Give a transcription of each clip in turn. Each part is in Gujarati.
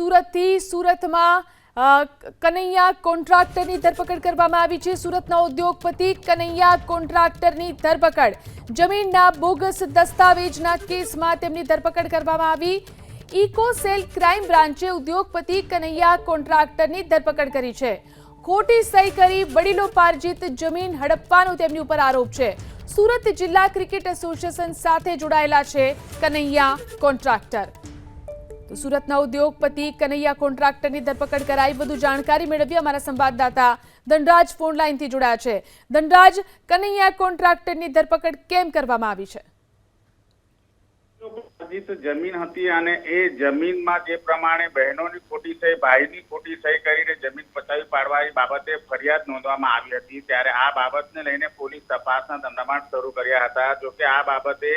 સુરતથી સુરતમાં કનૈયા કોન્ટ્રાક્ટરની ધરપકડ કરવામાં આવી છે. સુરતના ઉદ્યોગપતિ કનૈયા કોન્ટ્રાક્ટરની ધરપકડ. જમીનના બોગસ દસ્તાવેજના કેસમાં તેમની ધરપકડ કરવામાં આવી. ઇકોસેલ ક્રાઇમ બ્રાન્ચે ઉદ્યોગપતિ કનૈયા કોન્ટ્રાક્ટરની ધરપકડ કરી છે. ખોટી સહી કરી વડીલોપાર્જિત જમીન હડપવાનો તેમની ઉપર આરોપ છે. સુરત જિલ્લા ક્રિકેટ એસોસિએશન સાથે જોડાયેલા છે કનૈયા કોન્ટ્રાક્ટર. તો સુરતના ઉદ્યોગપતિ કનૈયા કોન્ટ્રાક્ટરની ધરપકડ કરાઈ. વધુ જાણકારી મેળવી અમારા સંવાદદાતા ધનરાજ ફોન લાઈનથી જોડાયા છે. ધનરાજ, કનૈયા કોન્ટ્રાક્ટરની ધરપકડ કેમ કરવામાં આવી છે? જમીન હતી અને એ જમીનમાં જે પ્રમાણે બહેનોની ખોટી સહી, ભાઈની ખોટી સહી કરીને જમીન પચાવી એ બાબતે ફરિયાદ નોંધવામાં આવી હતી. ત્યારે આ બાબતને લઈને પોલીસ તપાસના ધમધમાટ શરૂ કર્યા હતા. જોકે આ બાબતે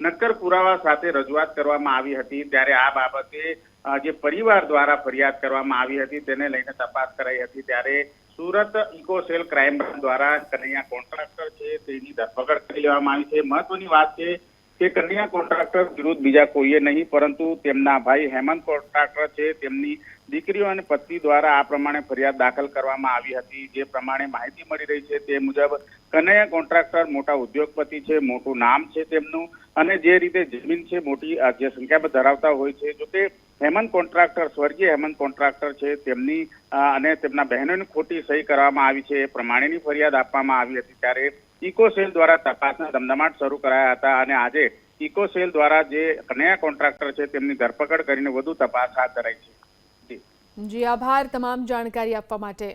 નક્કર પુરાવા સાથે રજૂઆત કરવામાં આવી હતી. ત્યારે આ બાબતે જે પરિવાર દ્વારા ફરિયાદ કરવામાં આવી હતી, તેને લઈને તપાસ કરાઈ હતી. ત્યારે સુરત ઇકોસેલ ક્રાઇમ બ્રાન્ચ દ્વારા કનૈયા કોન્ટ્રાક્ટર છે, તેની ધરપકડ કરી લેવામાં આવી છે. મહત્વની વાત છે કે કન્યા કોન્ટ્રાક્ટર વિરુદ્ધ બીજા કોઈએ નહીં, પરંતુ તેમના ભાઈ હેમંત કોન્ટ્રાક્ટર છે. તેમની દીકરીઓ અને પત્ની દ્વારા આ પ્રમાણે ફરિયાદ દાખલ કરવામાં આવી હતી. જે પ્રમાણે માહિતી મળી રહી છે તે મુજબ કનૈયા કોન્ટ્રાક્ટર મોટા ઉદ્યોગપતિ છે, મોટું નામ છે તેમનું. અને જે રીતે જમીન છે મોટી જે સંખ્યામાં ધરાવતા હોય છે, જો તે હેમંત કોન્ટ્રાક્ટર, સ્વર્ગીય હેમંત કોન્ટ્રાક્ટર છે, તેમની અને તેમના બહેનોની ખોટી સહી કરવામાં આવી છે, એ પ્રમાણેની ફરિયાદ આપવામાં આવી હતી ત્યારે ઇકોસેલ દ્વારા તપાસના ધમધમાટ શરૂ કરાયા હતા અને આજે ઇકોસેલ દ્વારા જે કનૈયા કોન્ટ્રાક્ટર છે, તેમની ધરપકડ કરીને વધુ તપાસ હાથ ધરાઈ છે. જી, આભાર. તમામ જાણકારી આપવા માટે.